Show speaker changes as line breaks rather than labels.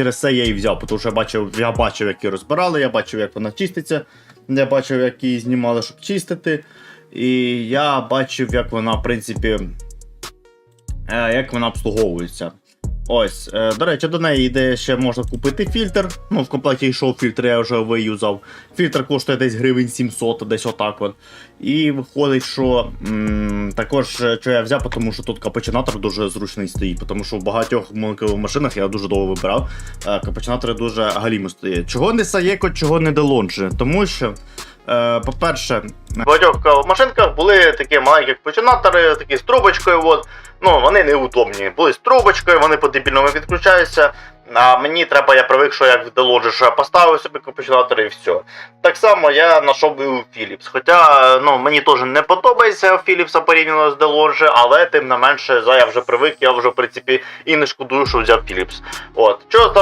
через це я і взяв, тому що я бачив, я бачив, як її розбирали, я бачив, як вона чиститься, я бачив, як її знімали, щоб чистити. І я бачив, як вона, в принципі, е, як вона обслуговується. Ось, е, до речі, до неї йде ще можна купити фільтр. Ну, в комплекті йшов фільтр, я вже виюзав. Фільтр коштує десь гривень 700, десь отак от. І виходить, що м, також е, що я взяв, тому що тут капучинатор дуже зручний стоїть, тому що в багатьох машинах я дуже довго вибирав. е, Капучинатори дуже галімо стоять. Чого не Саєко, чого не Делонжі? Тому що. Е, по-перше, в багатьох е, машинках були такі маленькі капучинатори, такі з трубочкою. От. Ну, вони неудобні. Були з трубочкою, вони по-дебільному відключаються. А мені треба, я привик, що як в що я поставив собі капучинатор і все. Так само я знайшов і у Philips. Хоча ну, мені теж не подобається Philips порівняно з Делонжі, але тим не менше, за я вже привик, я вже в принципі і не шкодую, що взяв Philips. От. Що там